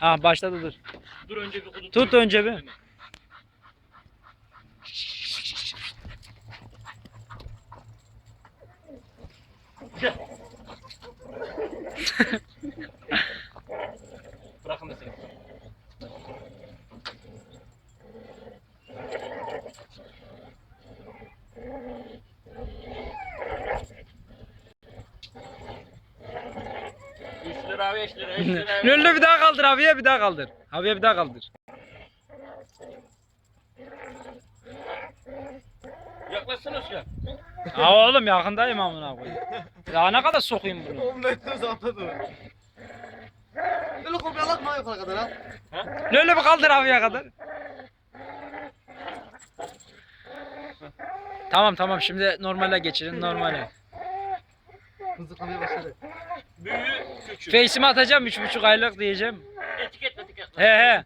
Ha başladı dur. Dur önce bir kudu Tut önce bir. Bırakın da seni. Üç lira. Lüllü bir daha kaldır abiye bir daha kaldır. Abiye bir daha kaldır. Yaklaşsana şuna. Ha oğlum yakındayım amına koyayım. Ya ne kadar sokayım bunu? Omletli uzatmadı. Böyle kopya atma yukarı kadar ha. Lüllü bir kaldır abiye kadar. Tamam tamam şimdi normale geçirin normale. Mızıklamaya başladı. Büyüğü. Face'imi atacağım üç buçuk aylık diyeceğim. Etiket, etiket. He he.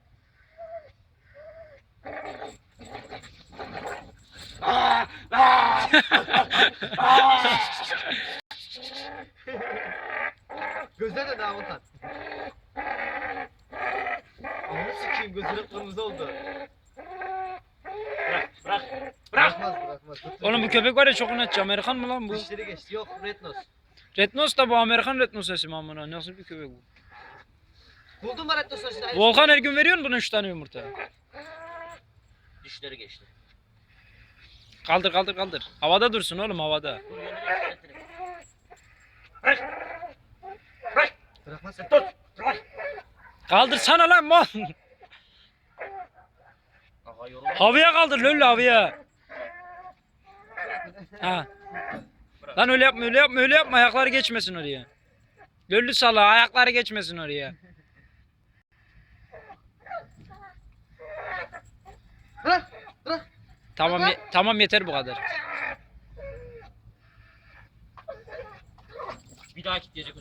Gözler de daha bakar. Amına sikeyim gözleri kırmızı oldu. Bırak, bırak. Bırak. Bırakmaz bırakmaz. Oğlum bu köpek var ya çok inatçı. Amerikan mı lan bu? Dişleri geçti yok Red Nose. Red Nose da bu Amerikan Red Nose sesi amına? Nasıl bir köpek bu? Buldun mu Red Nose'u? Volkan her gün veriyor mu buna 3 tane yumurta? Dişleri geçti. Kaldır kaldır kaldır. Havada dursun oğlum havada. Dur yanına. Bırak. Bırak. Bırakmaz sen. Tut. Bırak. Kaldırsana lan mal. Havaya kaldır lüllü havaya. Ha. Lan öyle yapma öyle yapma öyle yapma ayakları geçmesin oraya. Lüllü sala ayakları geçmesin oraya. Tamam tamam yeter bu kadar. Bir daha kilitleyecek o